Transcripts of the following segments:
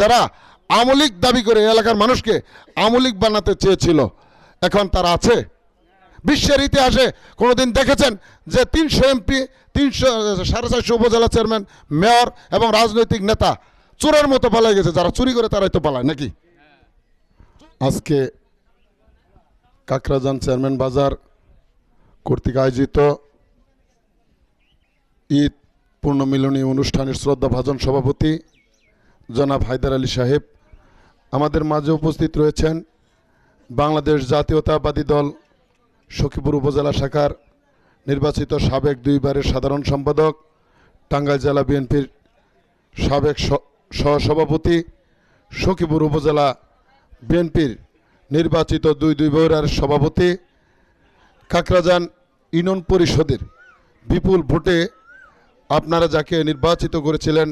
যারা আমলিক দাবি করে এলাকার মানুষকে আমলিক বানাতে চেয়েছিল, এখন তারা আছে। বিশ্বের ইতিহাসে কোনোদিন দেখেছেন যে তিনশো এমপি, তিনশো, সাড়ে চারশো উপজেলা চেয়ারম্যান, মেয়র এবং রাজনৈতিক নেতা চোরের মতো পালাই গেছে। যারা চুরি করে তারাই তো পালায়, নাকি? আজকে কাকরাজান চেয়ারম্যান বাজার কর্তৃক আয়োজিত ঈদ পূর্ণমিলনী অনুষ্ঠানের শ্রদ্ধাভাজন সভাপতি জনাব হায়দার আলী সাহেব, আমাদের মাঝে উপস্থিত রয়েছেন বাংলাদেশ জাতীয়তাবাদী দল সখীপুর উপজেলা শাখার নির্বাচিত সাবেক দুইবারের সাধারণ সম্পাদক, টাঙ্গাইল জেলা বিএনপির সাবেক সহসভাপতি, সখীপুর উপজেলা বিএনপির নির্বাচিত দুই দুই বৈরার সভাপতি কাকরাজান ইউনিয়ন পরিষদের বিপুল ভোটে আপনারা যাকে নির্বাচিত করেছিলেন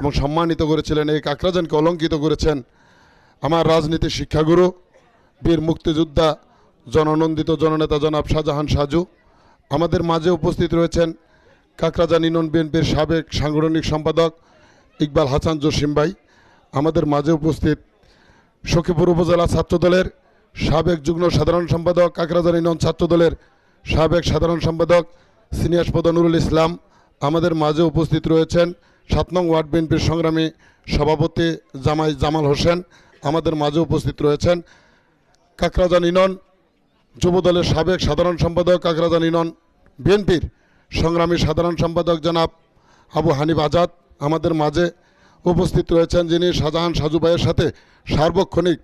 এবং সম্মানিত করেছিলেন এই কাকরাজানকে অলঙ্কিত করেছেন আমার রাজনীতি শিক্ষাগুরু, বীর মুক্তিযোদ্ধা, জননন্দিত জননেতা জনাব শাহজাহান সাজু। আমাদের মাঝে উপস্থিত রয়েছেন কাকরাজান ইউনিয়ন বিএনপির সাবেক সাংগঠনিক সম্পাদক ইকবাল হাসান জসিম ভাই। আমাদের মাঝে উপস্থিত সখীপুর উপজেলা ছাত্রদলের সাবেক যুগ্ম সাধারণ সম্পাদক কাকরাজার ইউনিয়ন ছাত্রদলের সাবেক সাধারণ সম্পাদক সিনিয়াসপদ নুরুল ইসলাম। আমাদের মাঝে উপস্থিত রয়েছেন সাত নং ওয়ার্ড বিএনপির সংগ্রামী সভাপতি জামাই জামাল হোসেন আমাদের মাঝে উপস্থিত রয়েছেন। কাকরাজান ইউনিয়ন যুবদলের সাবেক সাধারণ সম্পাদক কাকরাজান ইউনিয়ন বিএনপির সংগ্রামী সাধারণ সম্পাদক জনাব আবু হানিফ আজাদ আমাদের মাঝে উপস্থিত রয়েছেন, যিনি শাহজাহান সাজু ভাইয়ের সাথে সার্বক্ষণিক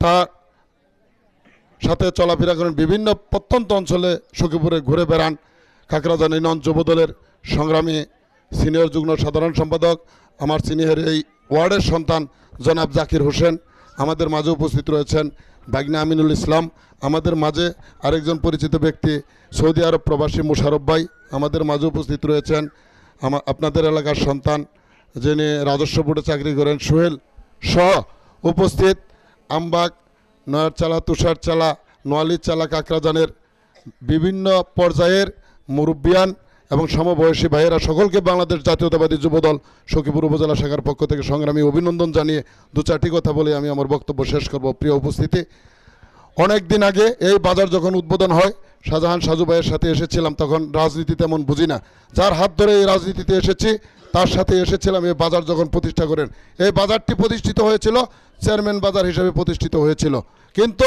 তার সাথে চলাফেরা করেন, বিভিন্ন প্রত্যন্ত অঞ্চলে সখীপুরে ঘুরে বেড়ান। কাকরাজান ইউনিয়ন যুবদলের সংগ্রামী সিনিয়র যুগ্ম সাধারণ সম্পাদক, আমার সিনিয়র এই ওয়ার্ডের সন্তান জনাব জাকির হোসেন, আমাদের মাঝে উপস্থিত রয়েছেন বাগনা আমিনুল ইসলাম, আমাদের মাঝে আরেকজন পরিচিত ব্যক্তি, সৌদি আরব প্রবাসী মুশারফ ভাই, আমাদের মাঝে উপস্থিত রয়েছেন আপনাদের এলাকার সন্তান, যিনি রাজস্ব বোর্ডে চাকরি করেন সোহেল সহ উপস্থিত আমবাগ নয়ার চালা তুষার চালা নোয়ালি চালা কাকরাজানের বিভিন্ন পর্যায়ের মুরব্বিয়ান এবং সমবয়সী ভাইয়েরা সকলকে বাংলাদেশ জাতীয়তাবাদী যুবদল সখীপুর উপজেলা শাখার পক্ষ থেকে সংগ্রামী অভিনন্দন জানিয়ে দু চারটি কথা বলে আমি আমার বক্তব্য শেষ করব প্রিয় উপস্থিতি। অনেক দিন আগে এই বাজার যখন উদ্বোধন হয়, শাহজাহান সাজু ভাইয়ের সাথে এসেছিলাম, তখন রাজনীতি তেমন বুঝি না। যার হাত ধরে এই রাজনীতিতে এসেছি, তার সাথে এসেছিলাম এই বাজার যখন প্রতিষ্ঠা করেন। এই বাজারটি প্রতিষ্ঠিত হয়েছিল, চেয়ারম্যান বাজার হিসেবে প্রতিষ্ঠিত হয়েছিল। কিন্তু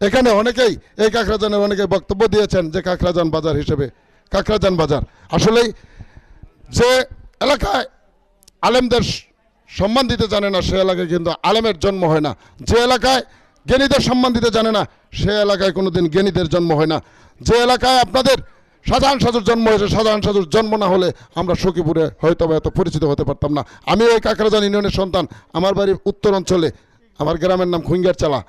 এখানে অনেকেই, এই কাকরাজানের অনেকে বক্তব্য দিয়েছেন যে কাকরাজান বাজার হিসেবে কাকরাজান বাজার। আসলেই যে এলাকায় আলেমদের সম্মান দিতে জানে না, সে এলাকায় কিন্তু আলেমের জন্ম হয় না। যে এলাকায় জ্ঞানীদের সম্মান দিতে জানে না, সে এলাকায় কোনোদিন জ্ঞানীদের জন্ম হয় না। যে এলাকায় আপনাদের সাধারণ সাধুর জন্ম হয়েছে সাধারণ সাধুর জন্ম না হলে আমরা সখীপুরে হয়তো এত পরিচিত হতে পারতাম না। আমি এই কাকরাজান ইউনিয়নের সন্তান, আমার বাড়ির উত্তর অঞ্চলে, আমার গ্রামের নাম খুঙ্গের চালা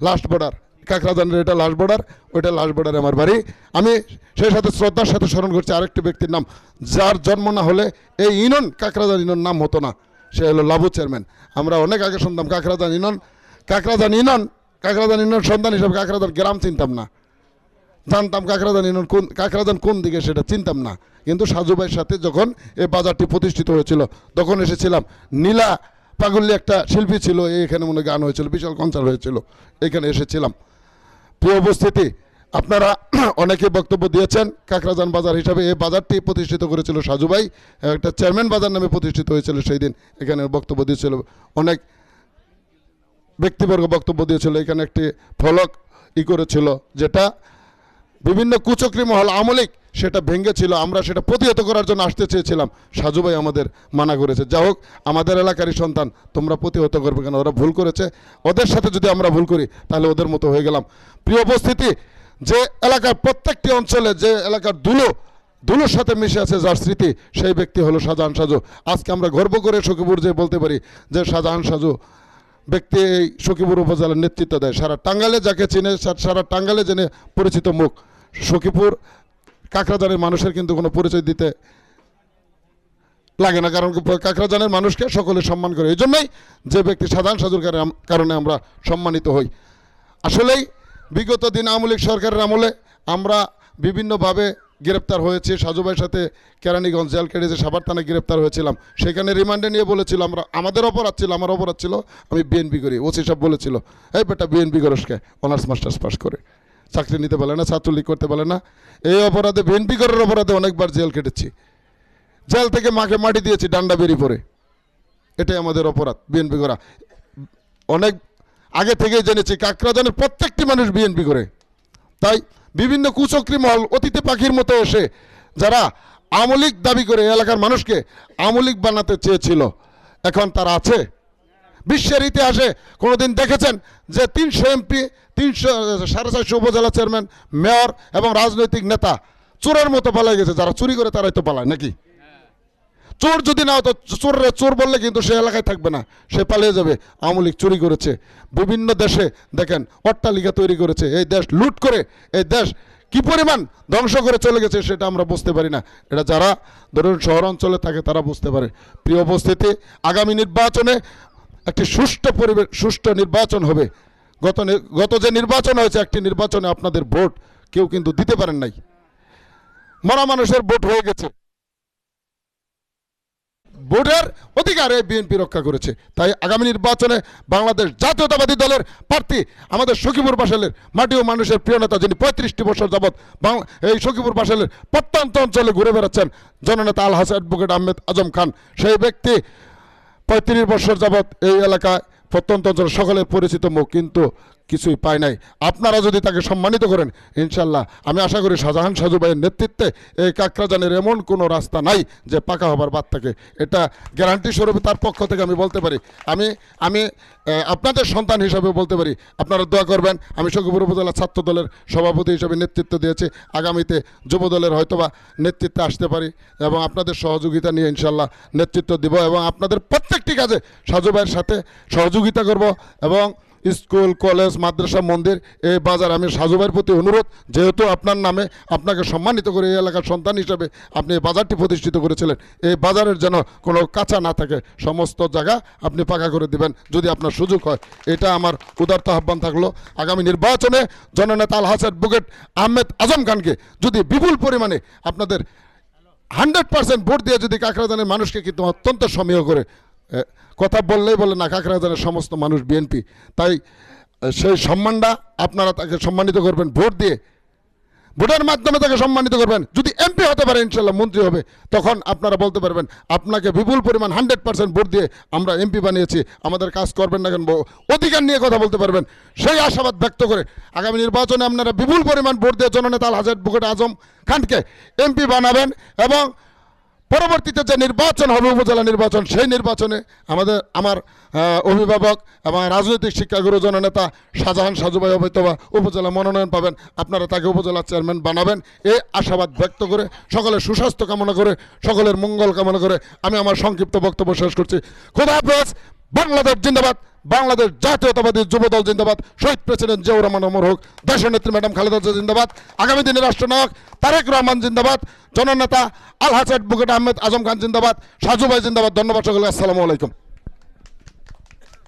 লাস্ট বর্ডার। কাকরাজানের এটা লাস্ট বর্ডার ওইটা লাস্ট বর্ডারে আমার বাড়ি। আমি সেই সাথে শ্রদ্ধার সাথে স্মরণ করছি আরেকটি ব্যক্তির নাম। যার জন্ম না হলে এই ইনন, কাকরাজান ইনন নাম হতো না। সে হলো লাভু চেয়ারম্যান আমরা অনেক আগে শুনতাম কাকরাজান ইনন। কাকরাজান ইনন কাকরাজান ইনন সন্তান হিসাবে কাকরাজান গ্রাম চিনতাম না। জানতাম কাকরাজান ইনন কোন, কাকরাজান কোন দিকে সেটা চিনতাম না। কিন্তু সাজু ভাইয়ের সাথে যখন এই বাজারটি প্রতিষ্ঠিত হয়েছিল, তখন এসেছিলাম। নীলা পাগল্লি একটা শিল্পী ছিল এখানে মনে গান হয়েছিল, বিশাল কনসার্ট হয়েছিল। এখানে এসেছিলাম। প্রিয় উপস্থিতি, আপনারা অনেকে বক্তব্য দিয়েছেন, কাকরাজান বাজার হিসাবে এই বাজারটি প্রতিষ্ঠিত করেছিল সাজু ভাই একটা চেয়ারম্যান বাজার নামে প্রতিষ্ঠিত হয়েছিল সেই দিন, এখানে বক্তব্য দিয়েছিল অনেক ব্যক্তিবর্গ বক্তব্য দিয়েছিল, এখানে একটি ফলক ই করেছিল, যেটা বিভিন্ন কুচক্রি মহল আমলিক, সেটা ভেঙেছিল। আমরা সেটা প্রতিহত করার জন্য আসতে চেয়েছিলাম। সাজু ভাই আমাদের মানা করেছে। যা হোক, আমাদের এলাকারই সন্তান, তোমরা প্রতিহত করবে কেন? ওরা ভুল করেছে। ওদের সাথে যদি আমরা ভুল করি, তাহলে ওদের মতো হয়ে গেলাম। প্রিয় উপস্থিতি, যে এলাকার প্রত্যেকটি অঞ্চলে, যে এলাকার দুলো, দুলোর সাথে মিশে আছে যার স্মৃতি, সেই ব্যক্তি হলো শাহজাহান সাজু। আজকে আমরা গর্ব করে সখীপুর যে বলতে পারি যে শাহজাহান সাজু ব্যক্তি এই সখীপুর উপজেলার নেতৃত্ব দেয়। সারা টাঙ্গালে যাকে চিনে সারা টাঙ্গালে জেনে পরিচিত মুখ। সখীপুর কাকরাজানের মানুষের কিন্তু কোনো পরিচয় দিতে লাগে না, কারণ কাকরাজানের মানুষকে সকলে সম্মান করে। এই জন্যই যে ব্যক্তি সাধারণ সাজুর কারণে- আমরা সম্মানিত হই। আসলেই বিগত দিন আওয়ামী লীগ সরকারের আমলে আমরা বিভিন্নভাবে গ্রেপ্তার হয়েছে। সাজু ভাইয়ের সাথে কেরানীগঞ্জ জেল কেটেছে সাভার থানায় গ্রেপ্তার হয়েছিলাম। সেখানে রিমান্ডে নিয়ে বলেছিল, আমরা, আমাদের অপরাধ ছিল, আমার অপরাধ ছিল, আমি বিএনপি করি। ওসি সব বলেছিল, এই বেটা বিএনপি করসকে অনার্স মাস্টার্স পাস করে। চাকরি নিতে পারে না, ছাত্রলীগ করতে পারে না। এই অপরাধে বিএনপি করার অপরাধে অনেকবার জেল কেটেছি। জেল থেকে মাকে মাটি দিয়েছি, ডান্ডা বেরিয়ে পড়ে এটাই আমাদের অপরাধ বিএনপি করা। অনেক, আগে থেকেই জেনেছি কাকরা কাকরাজানের প্রত্যেকটি মানুষ বিএনপি করে। তাই বিভিন্ন কুচক্রি মহল অতীতে পাখির মতো এসে যারা আমলিক দাবি করে এলাকার মানুষকে আমলিক বানাতে চেয়েছিল, এখন তারা আছে। বিশ্বের ইতিহাসে কোনোদিন দেখেছেন যে তিনশো এমপি, তিনশো, সাড়ে চারশো উপজেলা চেয়ারম্যান, মেয়র এবং রাজনৈতিক নেতা চোরের মতো পালাই গেছে, যারা চুরি করে তারাই তো পালায়, নাকি? চোর যদি না হতো চোরের চোর বললে কিন্তু সে এলাকায় থাকবে না। সে পালিয়ে যাবে। আওয়ামী লীগ চুরি করেছে। বিভিন্ন দেশে দেখেন অট্টালিকা তৈরি করেছে। এই দেশ লুট করে, এই দেশ কি পরিমাণ ধ্বংস করে চলে গেছে সেটা আমরা বুঝতে পারি না। এটা যারা ধরুন শহর অঞ্চলে থাকে তারা বুঝতে পারে। প্রিয় উপস্থিতি, আগামী নির্বাচনে একটি সুষ্ঠু পরিবেশ, সুষ্ঠু নির্বাচন হবে। গত গত যে নির্বাচন হয়েছে, একটি নির্বাচনে আপনাদের ভোট কেউ কিন্তু দিতে পারেন নাই। মরা মানুষের ভোট হয়ে গেছে। ভোটের অধিকার বিএনপি রক্ষা করেছে। তাই আগামী নির্বাচনে বাংলাদেশ জাতীয়তাবাদী দলের প্রার্থী আমাদের সখীপুর বাসালের মাটি ও মানুষের প্রিয় নেতা যিনি পঁয়ত্রিশটি বছর যাবৎ বাংলা এই সখীপুর বাসালের প্রত্যন্ত অঞ্চলে ঘুরে বেড়াচ্ছেন জননেতা আল হাসান অ্যাডভোকেট আহমেদ আজম খান। সেই ব্যক্তি পঁয়ত্রিশ বছর যাবৎ এই এলাকায় প্রত্যন্ত অঞ্চলে সকলের পরিচিত মুখ। কিন্তু কিছুই পায় নাই। আপনারা যদি তাকে সম্মানিত করেন ইনশাল্লাহ আমি আশা করি শাহজাহান সাজু ভাইয়ের নেতৃত্বে এই কাকরাজানের এমন কোনো রাস্তা নাই যে পাকা হবার বাদ থাকে। এটা গ্যারান্টি স্বরূপে তার পক্ষ থেকে আমি বলতে পারি। আমি আমি আপনাদের সন্তান হিসাবে বলতে পারি। আপনারা দোয়া করবেন, আমি সখীপুর উপজেলা ছাত্র দলের সভাপতি হিসাবে নেতৃত্ব দিয়েছি। আগামীতে যুব দলের হয়তোবা নেতৃত্বে আসতে পারি এবং আপনাদের সহযোগিতা নিয়ে ইনশাল্লাহ নেতৃত্ব দিব এবং আপনাদের প্রত্যেকটি কাজে সাজু ভাইয়ের সাথে সহযোগিতা করব এবং স্কুল কলেজ মাদ্রাসা মন্দির এই বাজার। আমি সাজু ভাইয়ের প্রতি অনুরোধ যেহেতু আপনার নামে আপনাকে সম্মানিত করে এই এলাকার সন্তান হিসাবে আপনি এই বাজারটি প্রতিষ্ঠিত করেছিলেন এই বাজারের যেন কোনো কাঁচা না থাকে সমস্ত জায়গা আপনি পাকা করে দিবেন যদি আপনার সুযোগ হয়। এটা আমার উদার্ত আহ্বান থাকল। আগামী নির্বাচনে জননেতা আল হাসান বুকেট আহমেদ আজম খানকে যদি বিপুল পরিমাণে আপনাদের হান্ড্রেড পার্সেন্ট ভোট দিয়ে যদি কাকরাজানের মানুষকে কিন্তু অত্যন্ত সমীহ করে এ, কথা বললেই বলে না কাকরাজানের সমস্ত মানুষ বিএনপি তাই সেই সম্মানটা আপনারা তাকে সম্মানিত করবেন, ভোট দিয়ে। ভোটের মাধ্যমে তাকে সম্মানিত করবেন। যদি এমপি হতে পারে, ইনশাল্লাহ মন্ত্রী হবে, তখন আপনারা বলতে পারবেন, আপনাকে বিপুল পরিমাণ হান্ড্রেড পার্সেন্ট ভোট দিয়ে আমরা এমপি বানিয়েছি, আমাদের কাজ করবেন না কেন অধিকার নিয়ে কথা বলতে পারবেন। সেই আশাবাদ ব্যক্ত করে আগামী নির্বাচনে আপনারা বিপুল পরিমাণ ভোট দিয়ে জননেতা হাজার বুকেট আজম খানকে এমপি বানাবেন এবং পরবর্তীতে যে নির্বাচন হবে, উপজেলা নির্বাচন, সেই নির্বাচনে আমাদের, আমার অভিভাবক এবং রাজনৈতিক শিক্ষা শিক্ষাগুরু জননেতা শাহজাহান সাজুভাই হয়তোবা উপজেলা মনোনয়ন পাবেন। আপনারা তাকে উপজেলা চেয়ারম্যান বানাবেন। এই আশাবাদ ব্যক্ত করে সকলের সুস্বাস্থ্য কামনা করে, সকলের মঙ্গল কামনা করে আমি আমার সংক্ষিপ্ত বক্তব্য শেষ করছি। খোদা হাফেজ, বাংলাদেশ জিন্দাবাদ। বাংলাদেশ জাতীয়তাবাদী যুবদল জিন্দাবাদ। শহীদ প্রেসিডেন্ট জিয়াউর রহমান অমর হোক, দেশের নেত্রী ম্যাডাম খালেদা জিয়া জিন্দাবাদ, আগামী দিনের রাষ্ট্রনায়ক তারেক রহমান জিন্দাবাদ, জননেতা আল হাসান বুকেট আহমেদ আজম খান জিন্দাবাদ, সাজু ভাই জিন্দাবাদ, ধন্যবাদ সকলকে, আসসালামু আলাইকুম।